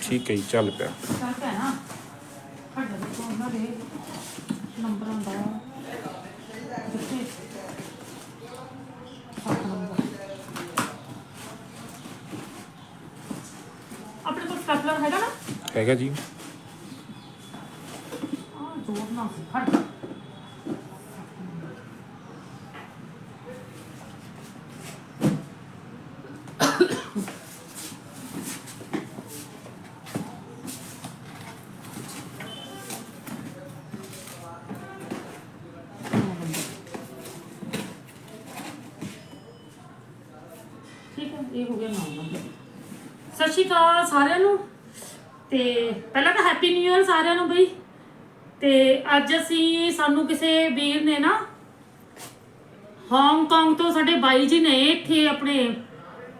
ਠੀਕ ਹੈ ਜੀ ਚੱਲ ਪਿਆ। ਆਪਣੇ ਕੋਲ ਸਟੈਪਲਰ ਹੈਗਾ ਨਾ? ਹੈਗਾ ਜੀ। ਆ ਜੋੜ ਨਾ ਸੀ ਠੀਕ ਹੈ ਇਹ ਹੋ ਗਿਆ ਨਾਮ ਨੰਬਰ ਸਤਿ ਸ਼੍ਰੀ ਅਕਾਲ ਸਾਰਿਆਂ ਨੂੰ। ਤੇ ਪਹਿਲਾਂ ਤਾਂ ਹੈਪੀ ਨਿਊ ਇਅਰ ਸਾਰਿਆਂ ਨੂੰ ਬਈ। ਤੇ ਅੱਜ ਅਸੀਂ, ਸਾਨੂੰ ਕਿਸੇ ਵੀਰ ਨੇ ਨਾ ਹਾਂਗਕਾਂਗ ਤੋਂ ਸਾਡੇ ਬਾਈ ਜੀ ਨੇ ਇੱਥੇ ਆਪਣੇ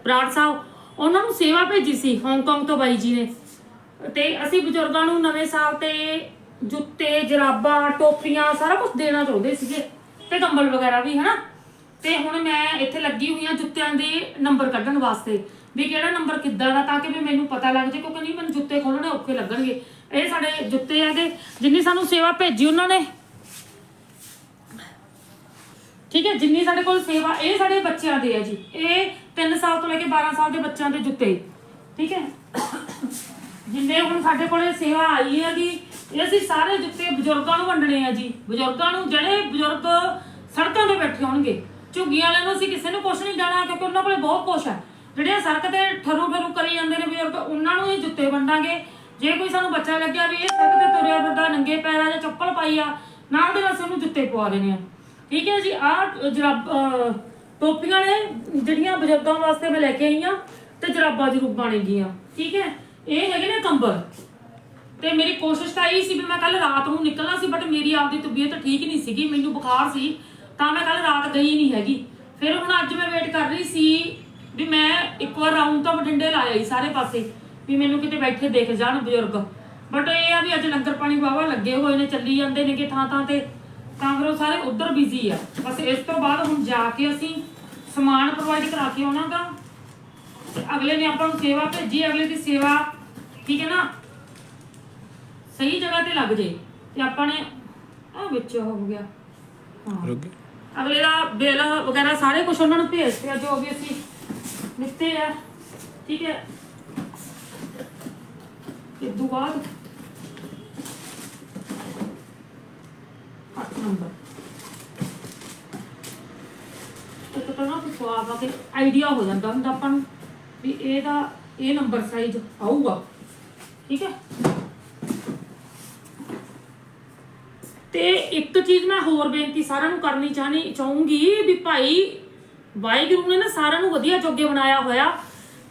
ਬਰਾੜ ਸਾਹਿਬ, ਉਹਨਾਂ ਨੂੰ ਸੇਵਾ ਭੇਜੀ ਸੀ ਹਾਂਗਕਾਂਗ ਤੋਂ ਬਾਈ ਜੀ ਨੇ। ਤੇ ਅਸੀਂ ਬਜ਼ੁਰਗਾਂ ਨੂੰ ਨਵੇਂ ਸਾਲ ਤੇ ਜੁੱਤੇ, ਜਰਾਬਾਂ, ਟੋਪੀਆਂ ਸਾਰਾ ਕੁਝ ਦੇਣਾ ਚਾਹੁੰਦੇ ਸੀਗੇ। ਤੇ ਕੰਬਲ ਵਗੈਰਾ ਵੀ, ਹਨਾ? ਤੇ ਹੁਣ ਮੈਂ ਇੱਥੇ ਲੱਗੀ ਹੋਈ ਆ ਜੁੱਤਿਆਂ ਦੇ ਨੰਬਰ ਕੱਢਣ ਵਾਸਤੇ। ਵੀ ਕਿਹੜਾ ਨੰਬਰ ਕਿੱਦਾਂ ਦਾ, ਤਾਂ ਕਿ ਵੀ ਮੈਨੂੰ ਪਤਾ ਲੱਗ ਜੇ, ਕਿਉਂਕਿ ਨਹੀਂ, ਮੈਨੂੰ ਜੁੱਤੇ ਖੋਲਣੇ ਔਖੇ ਲੱਗਣਗੇ। ਇਹ ਸਾਡੇ ਜੁੱਤੇ ਹੈਗੇ ਜਿੰਨੀ ਸਾਨੂੰ ਸੇਵਾ ਭੇਜੀ ਉਹਨਾਂ ਨੇ। ਠੀਕ ਹੈ, ਜਿੰਨੀ ਸਾਡੇ ਕੋਲ ਸੇਵਾ, ਇਹ ਸਾਡੇ ਬੱਚਿਆਂ ਦੇ ਆ ਜੀ। ਇਹ 3 ਸਾਲ ਤੋਂ ਲੈ ਕੇ 12 ਸਾਲ ਦੇ ਬੱਚਿਆਂ ਦੇ ਜੁੱਤੇ। ਠੀਕ ਹੈ? ਜਿੰਨੇ ਹੁਣ ਸਾਡੇ ਕੋਲੇ ਸੇਵਾ ਆਈ ਹੈ ਜੀ ਇਹ ਅਸੀਂ ਸਾਰੇ ਜੁੱਤੇ ਬਜ਼ੁਰਗਾਂ ਨੂੰ ਵੰਡਣੇ ਆ ਜੀ। ਬਜ਼ੁਰਗਾਂ ਨੂੰ ਜਿਹੜੇ ਬਜ਼ੁਰਗ ਸੜਕਾਂ ਤੇ ਬੈਠੇ ਹੋਣਗੇ। ਝੁੱਗੀਆਂ ਵਾਲਿਆਂ ਨੂੰ ਅਸੀਂ ਕਿਸੇ ਨੂੰ ਕੁਛ ਨਹੀਂ ਜਾਣਾ ਕਿਉਂਕਿ ਉਹਨਾਂ ਕੋਲੇ ਬਹੁਤ ਕੁਛ ਹੈ। ਜਿਹੜੇ ਸੜਕ ਤੇ ਠਰੂ ਠਰੂ ਕਰੀ ਜਾਂਦੇ ਨੇ ਬਜ਼ੁਰਗ, ਉਹਨਾਂ ਨੂੰ ਇਹ ਜੁੱਤੇ ਵੰਡਾਂਗੇ। ਜੇ ਕੋਈ ਸਾਨੂੰ ਬੱਚਾ ਲੱਗਿਆ ਵੀ ਇਹ ਸੜਕ ਤੇ ਤੁਰਿਆ ਫਿਰਦਾ, ਨੰਗੇ ਪੈਰਾਂ 'ਚ ਚੱਪਲ ਪਾਈ ਆ, ਨਾਲ ਦੇ ਨਾਲ ਅਸੀਂ ਜੁੱਤੇ ਪਵਾ ਦੇਣੇ ਆ ਠੀਕ ਹੈ ਜੀ, ਆਹ ਜਰਾਬ ਟੋਪੀਆਂ ਨੇ ਜਿਹੜੀਆਂ ਬਜ਼ੁਰਗਾਂ ਵਾਸਤੇ ਮੈਂ ਲੈ ਕੇ ਆਈ ਆ ਤੇ ਜਰਾਬਾਂ ਜਰੂਬਾਂ ਨੇ ਗੀਆਂ ਠੀਕ ਹੈ, ਇਹ ਹੈਗੇ ਨੇ ਕੰਬਲ। ਤੇ ਮੇਰੀ ਕੋਸ਼ਿਸ਼ ਤਾਂ ਇਹ ਸੀ ਵੀ ਮੈਂ ਕੱਲ ਰਾਤ ਨੂੰ ਨਿਕਲਣਾ ਸੀ ਬਟ ਮੇਰੀ ਆਪਦੀ ਤਬੀਅਤ ਠੀਕ ਨਹੀਂ ਸੀਗੀ, ਮੈਨੂੰ ਬੁਖਾਰ ਸੀ। ਤਾਂ ਮੈਂ ਕੱਲ ਰਾਤ ਗਈ ਨਹੀਂ ਹੈਗੀ। ਫਿਰ ਹੁਣ ਅੱਜ ਮੈਂ ਵੇਟ ਕਰ ਰਹੀ ਸੀ ਵੀ ਮੈਂ ਇੱਕ ਵਾਰ ਰਾਉਂਡ ਤਾਂ ਬਠਿੰਡੇ ਲਾਇਆ ਹੀ ਸਾਰੇ ਪਾਸੇ, ਵੀ ਮੈਨੂੰ ਕਿਤੇ ਬੈਠੇ ਦੇਖ ਜਾਣ ਬਜ਼ੁਰਗ। ਬਟ ਇਹ ਆ ਵੀ ਅੱਜ ਲੰਗਰ ਪਾਣੀ ਵਾਵਾ ਲੱਗੇ ਹੋਏ ਨੇ, ਚੱਲੀ ਜਾਂਦੇ ਨੇ ਕਿ ਥਾਂ ਥਾਂ ਤੇ। ਤਾਂ ਫਿਰ ਉਹ ਸਾਰੇ ਉਧਰ ਬਿਜ਼ੀ ਆ। ਬਸ ਇਸ ਤੋਂ ਬਾਅਦ ਹੁਣ ਜਾ ਕੇ ਅਸੀਂ ਸਮਾਨ ਪ੍ਰੋਵਾਈਡ ਕਰਾ ਕੇ ਆਉਣਾ ਗਾ ਤੇ ਅਗਲੇ ਨੇ ਆਪਾਂ ਨੂੰ ਸੇਵਾ ਭੇਜੀ, ਅਗਲੇ ਦੀ ਸੇਵਾ, ਠੀਕ ਹੈ ਨਾ? ਸਹੀ ਜਗ੍ਹਾ ਤੇ ਲੱਗ ਜੇ। ਤੇ ਆਪਾਂ ਨੇ ਆ ਵਿੱਚ ਹੋ ਗਿਆ। ਹਾਂ। ਰੁਕ ਗਏ ਅਗਲੇ ਦਾ ਬਿੱਲ ਵਗੈਰਾ ਸਾਰੇ ਕੁਝ ਉਹਨਾਂ ਨੂੰ ਭੇਜਦੇ ਆ ਜੋ ਵੀ ਅਸੀਂ ਦਿੱਤੇ ਆ, ਠੀਕ ਹੈ। ਇਹ ਤੋਂ ਬਾਅਦ ਅੱਠ ਨੰਬਰ। ਇੱਕ ਤਾਂ ਨਾ ਸਵਾਦ ਆ ਕੇ ਆਈਡੀਆ ਹੋ ਜਾਂਦਾ ਹੁੰਦਾ ਆਪਾਂ ਨੂੰ ਵੀ ਇਹਦਾ, ਇਹ ਨੰਬਰ ਸਾਈਜ਼ ਆਊਗਾ, ਠੀਕ ਹੈ। ਤੇ ਇੱਕ ਚੀਜ਼ ਮੈਂ ਹੋਰ ਬੇਨਤੀ ਸਾਰਿਆਂ ਨੂੰ ਕਰਨੀ ਚਾਹਨੀ ਚਾਹੂੰਗੀ ਵੀ ਭਾਈ ਵਾਹਿਗੁਰੂ ਨੇ ਨਾ ਸਾਰਿਆਂ ਨੂੰ ਵਧੀਆ ਜੋਗੇ ਬਣਾਇਆ ਹੋਇਆ।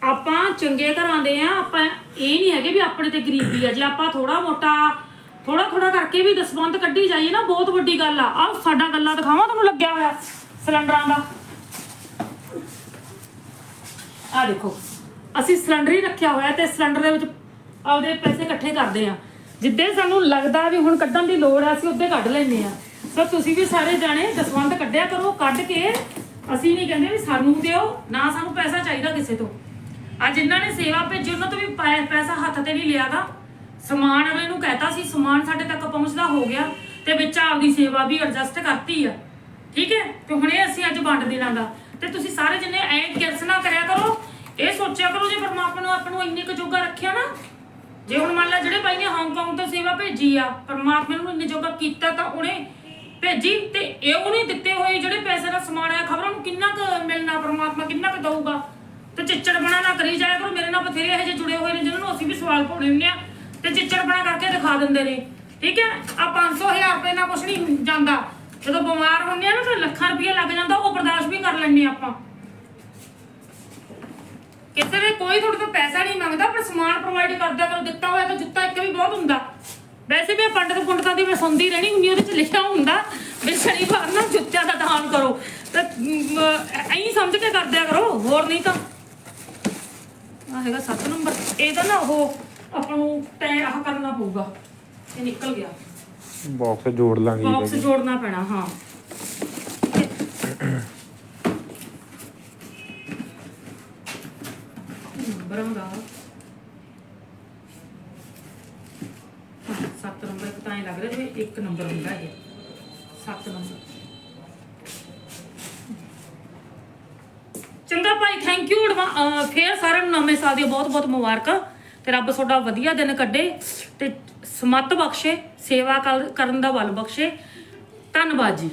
ਆਪਾਂ ਚੰਗੇ ਘਰਾਂ ਦੇ ਆ, ਆਪਾਂ ਇਹ ਨਹੀਂ ਹੈਗੇ ਵੀ ਆਪਣੇ ਤੇ ਗਰੀਬੀ ਆ। ਜੇ ਆਪਾਂ ਥੋੜਾ ਮੋਟਾ ਥੋੜਾ ਥੋੜਾ ਕਰਕੇ ਵੀ ਦਸਵੰਦ ਕੱਢੀ ਜਾਈਏ ਨਾ, ਬਹੁਤ ਵੱਡੀ ਗੱਲ ਆ। ਆਹ ਸਾਡਾ ਗੱਲਾਂ ਦਿਖਾਵਾਂ ਤੁਹਾਨੂੰ ਲੱਗਿਆ ਹੋਇਆ ਸਿਲੰਡਰਾਂ ਦਾ? ਆ ਦੇਖੋ, ਅਸੀਂ ਸਿਲੰਡਰ ਹੀ ਰੱਖਿਆ ਹੋਇਆ ਤੇ ਸਿਲੰਡਰ ਦੇ ਵਿੱਚ ਆਪਦੇ ਪੈਸੇ ਇਕੱਠੇ ਕਰਦੇ ਆ। ਜਿੱਦੇ ਸਾਨੂੰ ਲੱਗਦਾ ਵੀ ਹੁਣ ਕੱਢਣ ਦੀ ਲੋੜ ਆ, ਅਸੀਂ ਉੱਦੇ ਕੱਢ ਲੈਂਦੇ ਆ। ਸੋ ਤੁਸੀਂ ਵੀ ਸਾਰੇ ਜਾਣੇ ਦਸਵੰਦ ਕੱਢਿਆ ਕਰੋ, ਕੱਢ ਕੇ ਅਸੀਂ ਨਹੀਂ ਕਹਿੰਦੇ ਵੀ ਸਾਨੂੰ ਦਿਓ, ਨਾ ਸਾਨੂੰ ਪੈਸਾ ਚਾਹੀਦਾ ਕਿਸੇ ਤੋਂ। ਆ ਜਿਨ੍ਹਾਂ ਨੇ ਸੇਵਾ ਭੇਜੀ, ਉਹਨਾਂ ਤੋਂ ਵੀ ਪੈਸਾ ਹੱਥ ਤੇ ਨਹੀਂ ਲਿਆਗਾ। ਸਮਾਨ ਅਗਲੇ ਨੂੰ ਕਹਿਤਾ ਸੀ, ਸਮਾਨ ਸਾਡੇ ਤੱਕ ਪਹੁੰਚਦਾ ਹੋ ਗਿਆ ਤੇ ਵਿੱਚ ਆਪਦੀ ਸੇਵਾ ਵੀ ਐਡਜਸਟ ਕਰਤੀ ਆ। ਠੀਕ ਹੈ? ਤੇ ਹੁਣ ਇਹ ਅਸੀਂ ਅੱਜ ਵੰਡ ਦੇਣਾ ਦਾ ਤੇ ਤੁਸੀਂ ਸਾਰੇ ਜਿੰਨੇ ਐਂ ਕਿਰਸ ਨਾ ਕਰਿਆ ਕਰੋ, ਇਹ ਸੋਚਿਆ ਕਰੋ ਜੇ ਪਰਮਾਤਮਾ ਨੂੰ ਆਪਾਂ ਨੂੰ ਇੰਨੇ ਕੁ ਜੋਗਾ ਰੱਖਿਆ ਨਾ ਜੇ ਹੁਣ ਮੰਨ ਲਾ ਜਿਹੜੇ ਭਾਈ ਨੇ ਹਾਂਗਕਾਂਗ ਤੋਂ ਸੇਵਾ ਭੇਜੀ ਆ, ਪਰਮਾਤਮਾ ਨੂੰ ਇੰਨੇ ਜੋਗਾ ਕੀਤਾ ਤਾਂ ਉਹਨੇ ਭੇਜੀ ਤੇ ਇਹ ਉਹਨੇ ਦਿੱਤੇ ਹੋਏ ਜਿਹੜੇ ਪੈਸੇ ਦਾ ਸਮਾਨ ਆ, ਖਬਰਾਂ ਨੂੰ ਕਿੰਨਾ ਕੁ ਮਿਲਣਾ ਪਰਮਾਤਮਾ, ਕਿੰਨਾ ਕੁ ਦਊਗਾ? ਤੇ ਚਿੱਚੜ ਬਣਾ ਨਾ ਕਰੀ ਜਾਇਆ ਕਰੋ, ਮੇਰੇ ਨਾਲ ਬਥੇਰੇ ਇਹੋ ਜਿਹੇ ਜੁੜੇ ਹੋਏ ਨੇ ਜਿਹਨਾਂ ਨੂੰ ਅਸੀਂ ਵੀ ਸਵਾਲ ਪਾਉਣੇ ਹੁੰਦੇ ਆ ਤੇ ਚਿੱਚੜ ਬਣਾ ਕਰਕੇ ਦਿਖਾ ਦਿੰਦੇ ਨੇ। ਠੀਕ ਹੈ? ਆ 500 ਹਜ਼ਾਰ ਰੁਪਏ ਨਾਲ ਕੁਝ ਨਹੀਂ ਜਾਂਦਾ। ਜਦੋਂ ਬਿਮਾਰ ਹੁੰਦੇ ਆ ਨਾ, ਫਿਰ ਲੱਖਾਂ ਰੁਪਏ ਲੱਗ ਜਾਂਦਾ, ਉਹ ਬਰਦਾਸ਼ਤ ਵੀ ਕਰ ਲੈਣੇ ਆ ਆਪਾਂ। ਨੇ ਕੋਈ ਤੁਹਾਡੇ ਤੋਂ ਪੈਸਾ ਨਹੀਂ ਮੰਗਦਾ ਪਰ ਸਮਾਨ ਪ੍ਰੋਵਾਈਡ ਕਰਦਾ ਕਰੋ ਦਿੱਤਾ ਹੋਇਆ ਤਾਂ ਜੁੱਤਾ ਇੱਕ ਵੀ ਬਹੁਤ ਹੁੰਦਾ। ਵੈਸੇ ਵੀ ਪੰਡਤ ਪੁੰਡਤਾਂ ਦੀ ਮੈਂ ਸੁਣਦੀ ਰਹਿਣੀ ਹੁੰਦੀ ਉਹਦੇ ਚ ਲਿਖਿਆ ਹੁੰਦਾ ਵੀ ਸ਼ਨੀਵਾਰ ਨੂੰ ਜੁੱਤਿਆਂ ਦਾ ਦਾਨ ਕਰੋ। ਤੇ ਐਂ ਸਮਝ ਕੇ ਕਰਦਿਆ ਕਰੋ ਹੋਰ ਨਹੀਂ ਤਾਂ। ਆ ਹੈਗਾ 7 ਨੰਬਰ। ਇਹਦਾ ਨਾ ਉਹ ਆਪਾਂ ਨੂੰ ਤੈ ਆਹ ਕਰਨਾ ਪਊਗਾ। ਇਹ ਨਿਕਲ ਗਿਆ। ਬਾਕਸ ਜੋੜ ਲਾਂਗੇ ਬਾਕਸ ਜੋੜਨਾ ਪੈਣਾ ਹਾਂ। ਨੰਬਰ ਆਉਂਦਾ। ਸੱਤ ਨੰਬਰ ਤਾਂ ਹੀ ਲੱਗ ਰਿਹਾ ਜਿਵੇਂ ਇੱਕ ਨੰਬਰ ਹੁੰਦਾ ਇਹ। ਸੱਤ ਨੰਬਰ। ਚੰਗਾ ਭਾਈ ਥੈਂਕ ਯੂ ਫੇਰ ਸਾਰਿਆਂ ਨੂੰ ਨਵੇਂ ਸਾਲ ਦੀਆਂ ਬਹੁਤ ਬਹੁਤ ਮੁਬਾਰਕਾਂ। ਤੇ ਰੱਬ ਤੁਹਾਡਾ ਵਧੀਆ ਦਿਨ ਕੱਢੇ ਤੇ ਸਮਤ ਬਖਸ਼ੇ, ਸੇਵਾ ਕਰਨ ਦਾ ਬਲ ਬਖਸ਼ੇ। ਧੰਨਵਾਦ ਜੀ।